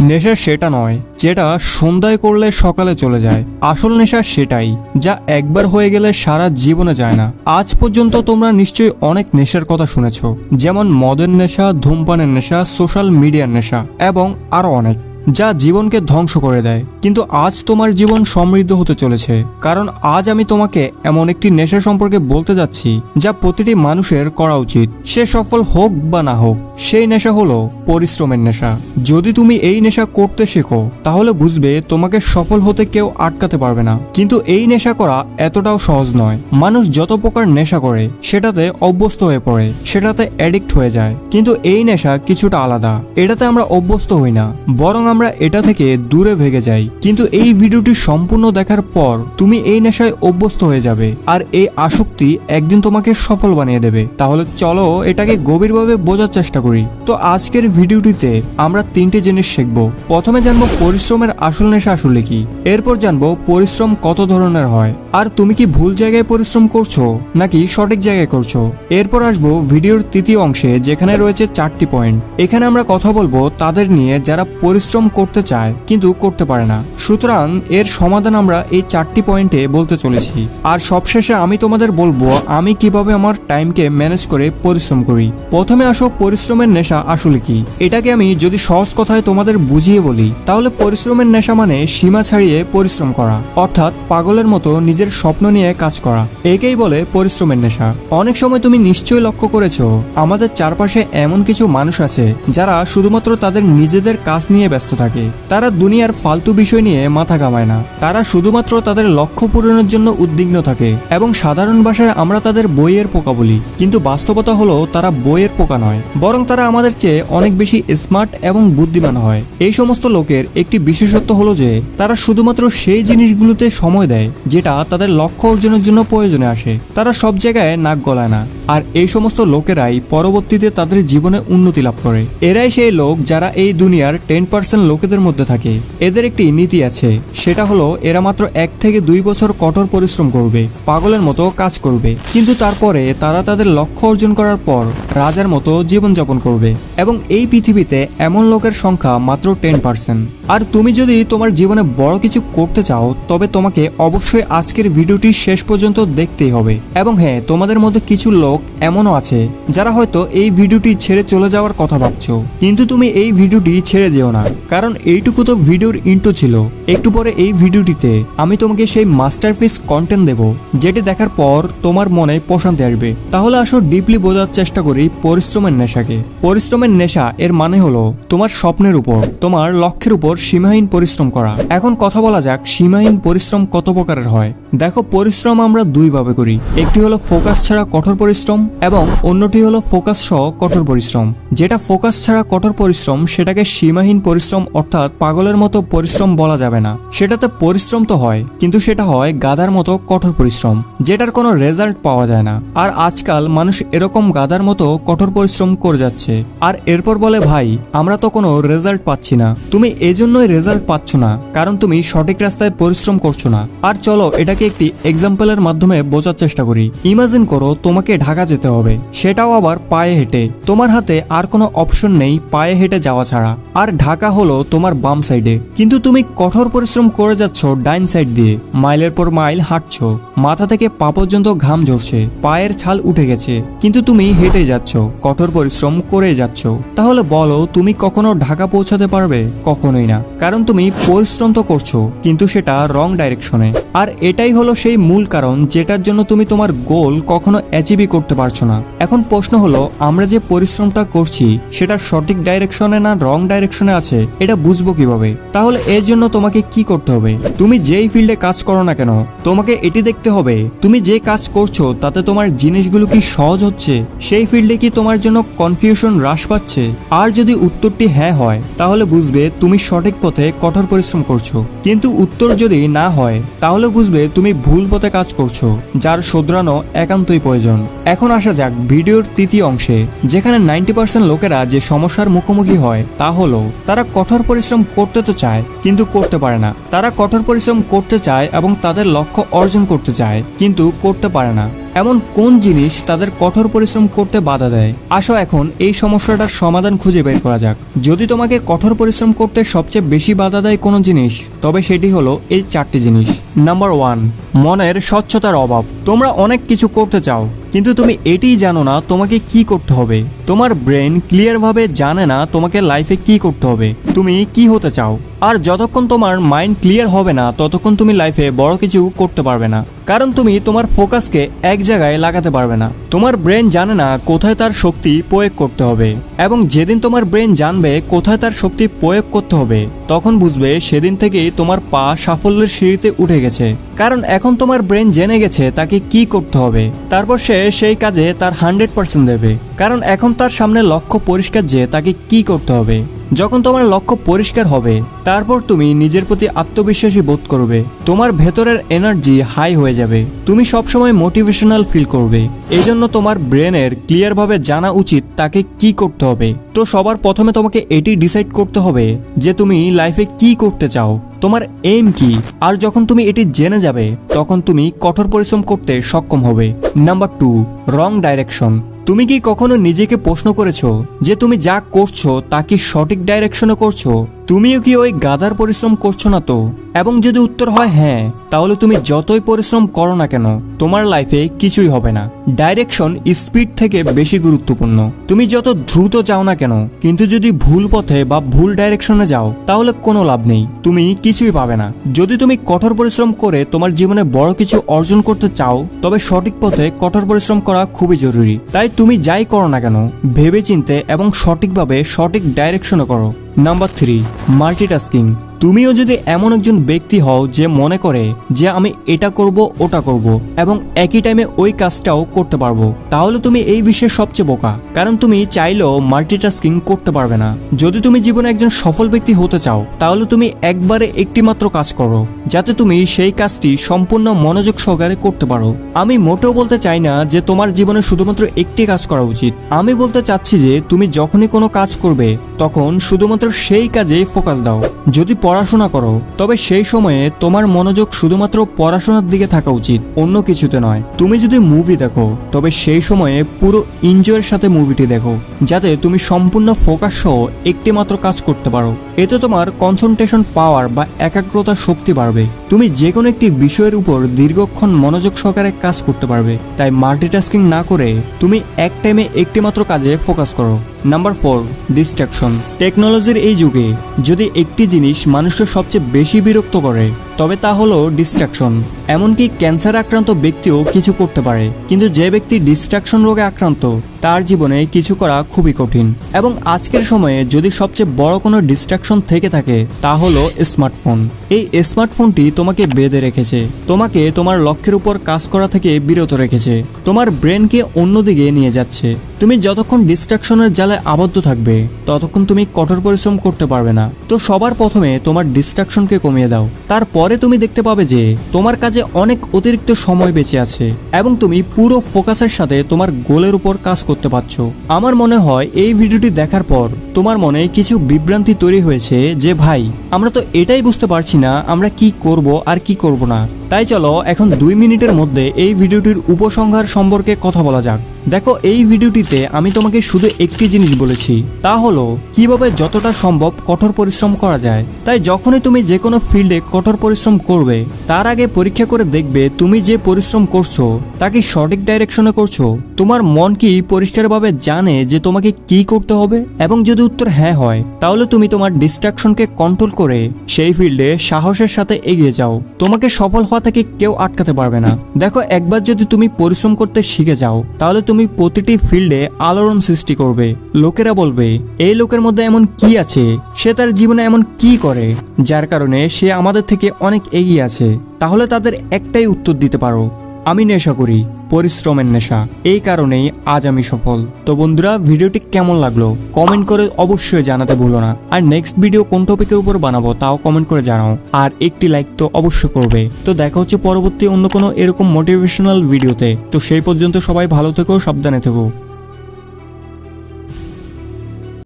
নেশা সেটা নয়, যেটা সন্ধ্যায় করলে সকালে চলে যায়। আসল নেশা সেটাই, যা একবার হয়ে গেলে সারা জীবনে যায় না। আজ পর্যন্ত তোমরা নিশ্চয়ই অনেক নেশার কথা শুনেছ, যেমন মদের নেশা, ধূমপানের নেশা সোশ্যাল মিডিয়ার নেশা, এবং আরও অনেক। যা জীবনকে ধ্বংস করে দেয়। কিন্তু আজ তোমার জীবন সমৃদ্ধ হতে চলেছে। কারণ আজ আমি তোমাকে এমন একটি নেশা সম্পর্কে বলতে যাচ্ছি, যা প্রতিটি মানুষের করা উচিত। সে সফল হোক বা না হোক, সেই নেশা হলো পরিশ্রমের নেশা। যদি তুমি এই নেশা করতে শেখো, তাহলে বুঝবে তোমাকে সফল হতে কেউ আটকাতে পারবে না। কিন্তু এই নেশা করা এতটাও সহজ নয়। মানুষ যত প্রকার নেশা করে, সেটাতে অভ্যস্ত হয়ে পড়ে, সেটাতে অ্যাডিক্ট হয়ে যায়। কিন্তু এই নেশা কিছুটা আলাদা। এটাতে আমরা অভ্যস্ত হই না। বরং আমরা এটা থেকে দূরে ভেগে যাই। কিন্তু এই ভিডিওটি সম্পূর্ণ দেখার পর তুমি এই নেশায় অভ্যস্ত হয়ে যাবে আর এই আসক্তি একদিন তোমাকে সফল বানিয়ে দেবে। তাহলে চলো এটাকে গভীরভাবে বোঝার চেষ্টা করি। তো আজকের ভিডিওটিতে আমরা তিনটে জিনিস শিখব। প্রথমে জানব পরিশ্রমের আসল নেশা আসলে কি। এরপর জানব পরিশ্রম কত ধরনের হয়। আর তুমি কি ভুল জায়গায় পরিশ্রম করছ, নাকি সঠিক জায়গায় করছ? এরপর আসব ভিডিওর তৃতীয় অংশে, যেখানে রয়েছে চারটি পয়েন্ট। এখানে আমরা কথা বলব তাদের নিয়ে যারা পরিশ্রম করতে চায়, কিন্তু করতে পারে না। সুতরাং এর সমাধান আমরা এই চারটি পয়েন্টে বলতে চলেছি। আর সবশেষে আমি তোমাদের বলব, আমি কীভাবে আমার টাইমকে ম্যানেজ করে পরিশ্রম করি। প্রথমে আসো পরিশ্রমের নেশা আসলে কি? এটাকে আমি যদি সহজ কথায় তোমাদের বুঝিয়ে বলি, তাহলে পরিশ্রমের নেশা মানে সীমা ছাড়িয়ে পরিশ্রম করা, অর্থাৎ পাগলের মতো নিজের স্বপ্ন নিয়ে কাজ করা। একেই বলে পরিশ্রমের নেশা। অনেক সময় তুমি নিশ্চয়ই লক্ষ্য করেছ, আমাদের চারপাশে এমন কিছু মানুষ আছে, যারা শুধুমাত্র তাদের নিজেদের কাজ নিয়ে ব্যস্ত থাকে। তারা দুনিয়ার ফালতু বিষয় নিয়ে মাথা কামায় না। তারা শুধুমাত্র তাদের লক্ষ্য পূরণের জন্য উদ্বিগ্ন থাকে এবং সাধারণ ভাষায় আমরা তাদের বইয়ের পোকা বলি। কিন্তু বাস্তবতা হলো তারা বইয়ের পোকা নয়, বরং তারা আমাদের চেয়ে অনেক বেশি স্মার্ট এবং বুদ্ধিমান হয়। এই সমস্ত লোকের একটি বিশেষত্ব হলো যে, তারা শুধুমাত্র সেই জিনিসগুলোতে সময় দেয়, যেটা তাদের লক্ষ্য অর্জনের জন্য প্রয়োজনে আসে। তারা সব জায়গায় নাক গলায় না। আর এই সমস্ত লোকেরাই পরবর্তীতে তাদের জীবনে উন্নতি লাভ করে। এরাই সেই লোক যারা এই দুনিয়ার টেন লোকেদের মধ্যে থাকে। এদের একটি নীতি আছে, সেটা হলো এরা মাত্র এক থেকে দুই বছর কঠোর পরিশ্রম করবে, পাগলের মতো কাজ করবে। কিন্তু তারপরে তারা তাদের লক্ষ্য অর্জন করার পর রাজার মতো জীবনযাপন করবে এবং এই পৃথিবীতে এমন লোকের সংখ্যা মাত্র টেন পার্সেন্ট। আর তুমি যদি তোমার জীবনে বড় কিছু করতে চাও, তবে তোমাকে অবশ্যই আজকের ভিডিওটি শেষ পর্যন্ত দেখতেই হবে। এবং হ্যাঁ তোমাদের মধ্যে কিছু লোক এমনও আছে, যারা হয়তো এই ভিডিওটি ছেড়ে চলে যাওয়ার কথা ভাবছ। কিন্তু তুমি এই ভিডিওটি ছেড়ে যেও না। কারণ এইটুকু তো ভিডিওর ইন্টো ছিল। একটু পরে এই ভিডিওটিতে আমি তোমাকে সেই মাস্টারপিস কন্টেন্ট দেব, যেটি দেখার পর তোমার মনে প্রশান্তি আসবে। তাহলে আসো ডিপলি বোঝার চেষ্টা করি পরিশ্রমের নেশাকে। পরিশ্রমের নেশা এর মানে হলো তোমার স্বপ্নের উপর, তোমার লক্ষ্যের উপর সীমাহীন পরিশ্রম করা। এখন কথা বলা যাক সীমাহীন পরিশ্রম কত প্রকারের হয়। দেখো পরিশ্রম আমরা দুই ভাবে করি, একটি হলো ফোকাস ছাড়া কঠোর পরিশ্রম এবং অন্যটি হলো ফোকাস সহ কঠোর পরিশ্রম। যেটা ফোকাস ছাড়া কঠোর পরিশ্রম, সেটাকে সীমাহীন পরিশ্রম অর্থাৎ পাগলের মতো পরিশ্রম বলা যাবে না। সেটাতে পরিশ্রম তো হয়, কিন্তু সেটা হয় গাদার মতো কঠোর পরিশ্রম, যেটার কোনো রেজাল্ট পাওয়া যায় না। আর আজকাল মানুষ এরকম গাদার মতো কঠোর পরিশ্রম করে যাচ্ছে। আর এরপর বলে, ভাই, আমরা তো কোনো রেজাল্ট পাচ্ছি না। তুমি এজন্যই রেজাল্ট পাচ্ছ না, কারণ তুমি সঠিক রাস্তায় পরিশ্রম করছ না। আর চলো এটাকে একটি এক্সাম্পলের মাধ্যমে বোঝার চেষ্টা করি। ইমাজিন করো তোমাকে ঢাকা যেতে হবে, সেটাও আবার পায়ে হেঁটে। তোমার হাতে আর কোনো অপশন নেই পায়ে হেঁটে যাওয়া ছাড়া। আর ঢাকা হলো তোমার বাম সাইডে। কিন্তু তুমি কঠোর পরিশ্রম করে যাচ্ছ ডাইন সাইড দিয়ে। মাইলের পর মাইল হাঁটছ। মাথা থেকে পা পর্যন্ত ঘাম ঝরছে। পায়ের ছাল উঠে গেছে। কিন্তু তুমি হেঁটে যাচ্ছ। কঠোর পরিশ্রম করে যাচ্ছ। তাহলে বলো, তুমি কখনো ঢাকা পৌঁছাতে পারবে? কখনোই না। কারণ তুমি পরিশ্রম তো করছ, কিন্তু সেটা রং ডাইরেকশনে। আর এটাই হলো সেই মূল কারণ যেটার জন্য তুমি তোমার গোল কখনো অ্যাচিভই করতে পারছ না। এখন প্রশ্ন হলো, আমরা যে পরিশ্রমটা করছি, সেটা সঠিক ডাইরেকশনে না রং ডাইরেকশনে আছে? এটা বুঝব কীভাবে? তাহলে এর জন্য তোমাকে কি করতে হবে? তুমি যেই ফিল্ডে কাজ করো না কেন, তোমাকে এটি দেখতে হবে। তুমি যে কাজ করছ, তাতে তোমার জিনিসগুলো কি সহজ হচ্ছে? সেই ফিল্ডে কি তোমার জন্য কনফিউশন হ্রাস পাচ্ছে? আর যদি উত্তরটি হ্যাঁ হয়, তাহলে বুঝবে তুমি সঠিক পথে কঠোর পরিশ্রম করছ। কিন্তু উত্তর যদি না হয়, তাহলে বুঝবে তুমি ভুল পথে কাজ করছ, যার শোধরানো একান্তই প্রয়োজন। এখন আসা যাক ভিডিওর তৃতীয় অংশে, যেখানে নাইনটি পার্সেন্ট লোকেরা যে সমস্যার মুখোমুখি হয়, তা হলো, তারা কঠোর পরিশ্রম করতে তো চায়, কিন্তু করতে পারে না। তারা কঠোর পরিশ্রম করতে চায় এবং তাদের লক্ষ্য অর্জন করতে চায়, কিন্তু করতে পারে না। এমন কোন জিনিস তাদের কঠোর পরিশ্রম করতে বাধা দেয়? আসো এখন এই সমস্যাটার সমাধান খুঁজে বের করা যাক। যদি তোমাকে কঠোর পরিশ্রম করতে সবচেয়ে বেশি বাধা দেয় কোনো জিনিস, তবে সেটি হলো এই চারটি জিনিস। নাম্বার ওয়ান মনের স্বচ্ছতার অভাব। তোমরা অনেক কিছু করতে চাও, কিন্তু তুমি এটিই জানো না তোমাকে কি করতে হবে। তোমার ব্রেন ক্লিয়ারভাবে জানে না তোমাকে লাইফে কি করতে হবে। তুমি কি হতে চাও? আর যতক্ষণ তোমার মাইন্ড ক্লিয়ার হবে না, ততক্ষণ তুমি লাইফে বড় কিছু করতে পারবে না। কারণ তুমি তোমার ফোকাসকে এক জায়গায় লাগাতে পারবে না। তোমার ব্রেন জানে না কোথায় তার শক্তি প্রয়োগ করতে হবে। এবং যেদিন তোমার ব্রেন জানবে কোথায় তার শক্তি প্রয়োগ করতে হবে, তখন বুঝবে সেদিন থেকেই তোমার পা সাফল্যের সিঁড়িতে উঠে গেছে। কারণ এখন তোমার ব্রেন জেনে গেছে তাকে কি করতে হবে। তারপর সে সেই কাজে তার হান্ড্রেড পার্সেন্ট দেবে। কারণ এখন তার সামনে লক্ষ্য পরিষ্কার যে তাকে কি করতে হবে। যখন তোমার লক্ষ্য পরিষ্কার হবে, তারপর তুমি নিজের প্রতি আত্মবিশ্বাসী বোধ করবে। তোমার ভেতরের এনার্জি হাই হয়ে যাবে। তুমি সবসময় মোটিভেশনাল ফিল করবে। এই জন্য তোমার ব্রেনের ক্লিয়ারভাবে জানা উচিত তাকে কি করতে হবে। তো সবার প্রথমে তোমাকে এটি ডিসাইড করতে হবে যে তুমি লাইফে কি করতে চাও। তোমার এইম কি? আর যখন তুমি এটি জেনে যাবে, তখন তুমি কঠোর পরিশ্রম করতে সক্ষম হবে। নাম্বার টু রং ডাইরেকশন তুমি কি কখনো নিজেকে প্রশ্ন করেছ যে তুমি যা করছ তা কি সঠিক ডাইরেকশনে করছ? তুমিও কি ওই গাদার পরিশ্রম করছ না তো? এবং যদি উত্তর হয় হ্যাঁ তাহলে তুমি যতই পরিশ্রম করো না কেন, তোমার লাইফে কিছুই হবে না। ডাইরেকশন স্পিড থেকে বেশি গুরুত্বপূর্ণ। তুমি যত দ্রুত যাও না কেন, কিন্তু যদি ভুল পথে বা ভুল ডাইরেকশনে যাও, তাহলে কোনো লাভ নেই। তুমি কিছুই পাবে না। যদি তুমি কঠোর পরিশ্রম করে তোমার জীবনে বড় কিছু অর্জন করতে চাও, তবে সঠিক পথে কঠোর পরিশ্রম করা খুবই জরুরি। তাই তুমি যাই করো না কেন ভেবে চিনতে এবং সঠিকভাবে সঠিক ডাইরেকশনে করো। নাম্বার থ্রি মাল্টিটাস্কিং তুমিও যদি এমন একজন ব্যক্তি হও যে মনে করে যে আমি এটা করব, ওটা করব এবং একই টাইমে ওই কাজটাও করতে পারব, তাহলে তুমি এই বিশ্বের সবচেয়ে বোকা। কারণ তুমি চাইলেও মাল্টিটাস্কিং করতে পারবে না। যদি তুমি জীবনে একজন সফল ব্যক্তি হতে চাও, তাহলে তুমি একবারে একটি মাত্র কাজ করো, যাতে তুমি সেই কাজটি সম্পূর্ণ মনোযোগ সহকারে করতে পারো। আমি মোটেও বলতে চাই না যে তোমার জীবনে শুধুমাত্র একটি কাজ করা উচিত। আমি বলতে চাচ্ছি যে তুমি যখনই কোনো কাজ করবে, তখন শুধুমাত্র সেই কাজে ফোকাস দাও। যদি পড়াশোনা করো। তবে সেই সময়ে তোমার মনোযোগ শুধুমাত্র পড়াশোনার দিকে থাকা উচিত, অন্য কিছুতে নয়। তুমি যদি মুভি দেখো, তবে সেই সময়ে পুরো এনজয়ের সাথে মুভিটি দেখো, যাতে তুমি সম্পূর্ণ ফোকাস সহ একটি মাত্র কাজ করতে পারো। এতে তোমার কনসেন্ট্রেশন পাওয়ার বা একাগ্রতা শক্তি বাড়বে। তুমি যে কোনো একটি বিষয়ের উপর দীর্ঘক্ষণ মনোযোগ সহকারে কাজ করতে পারবে। তাই মাল্টিটাস্কিং না করে তুমি এক টাইমে একটি মাত্র কাজে ফোকাস করো। নাম্বার ফোর ডিস্ট্রাকশন টেকনোলজির এই যুগে যদি একটি জিনিস মানুষকে সবচেয়ে বেশি বিরক্ত করে, তবে তা হলো ডিস্ট্রাকশন এমনকি ক্যান্সার আক্রান্ত ব্যক্তিও কিছু করতে পারে, কিন্তু যে ব্যক্তি ডিস্ট্রাকশন রোগে আক্রান্ত, তার জীবনে কিছু করা খুবই কঠিন। এবং আজকের সময়ে যদি সবচেয়ে বড় কোনো ডিস্ট্রাকশন থেকে থাকে, তা হলো স্মার্টফোন এই স্মার্টফোনটি তোমাকে বেঁধে রেখেছে। তোমাকে তোমার লক্ষ্যের উপর কাজ করা থেকে বিরত রেখেছে। তোমার ব্রেনকে অন্যদিকে নিয়ে যাচ্ছে। তুমি যতক্ষণ ডিস্ট্রাকশনের জালে আবদ্ধ থাকবে, ততক্ষণ তুমি কঠোর পরিশ্রম করতে পারবে না। তো সবার প্রথমে তোমার ডিস্ট্রাকশনকে কমিয়ে দাও। তারপরে তুমি দেখতে পাবে যে তোমার কাজে অনেক অতিরিক্ত সময় বেঁচে আছে এবং তুমি পুরো ফোকাসের সাথে তোমার গোলের উপর কাজ করতে পারছ। আমার মনে হয় এই ভিডিওটি দেখার পর তোমার মনে কিছু বিভ্রান্তি তৈরি হয়েছে যে, ভাই, আমরা তো এটাই বুঝতে পারছি না আমরা কি করব আর কি করব না। তাই চলো, এখন দুই মিনিটের মধ্যে এই ভিডিওটির উপসংহার সম্পর্কে কথা বলা যাক। দেখো, এই ভিডিওটিতে আমি তোমাকে শুধু একটি জিনিস বলেছি, তা হলো, কীভাবে যতটা সম্ভব কঠোর পরিশ্রম করা যায়। তাই যখনই তুমি যে কোনো ফিল্ডে কঠোর পরিশ্রম করবে, তার আগে পরীক্ষা করে দেখবে তুমি যে পরিশ্রম করছ, তা কি সঠিক ডাইরেকশনে করছ? তোমার মন কি পরিষ্কারভাবে জানে যে তোমাকে কি করতে হবে? এবং যদি উত্তর হ্যাঁ হয়, তাহলে তুমি তোমার ডিস্ট্রাকশনকে কন্ট্রোল করে সেই ফিল্ডে সাহসের সাথে এগিয়ে যাও। তোমাকে সফল থেকে কেউ আটকাতে পারবে না। দেখো, একবার যদি তুমি পরিশ্রম করতে শিখে যাও, তাহলে তুমি প্রতিটি ফিল্ডে আলোড়ন সৃষ্টি করবে। লোকেরা বলবে, এই লোকের মধ্যে এমন কি আছে? সে তার জীবনে এমন কি করে? যার কারণে সে আমাদের থেকে অনেক এগিয়ে আছে। তাহলে তাদের একটাই উত্তর দিতে পারো আমি নেশা করি, পরিশ্রমের নেশা। এই কারণেই আজ আমি সফল। তো বন্ধুরা, ভিডিওটি কেমন লাগল? কমেন্ট করে অবশ্যই জানাতে ভুলো না। আর নেক্সট ভিডিও কোন টপিকের উপর বানাবো, তাও কমেন্ট করে জানাও। আর একটি লাইক তো অবশ্যই করবে। তো দেখা হচ্ছে পরবর্তী অন্য কোনো এরকম মোটিভেশনাল ভিডিওতে তো সেই পর্যন্ত সবাই ভালো থেকো, সাবধানে থেকো।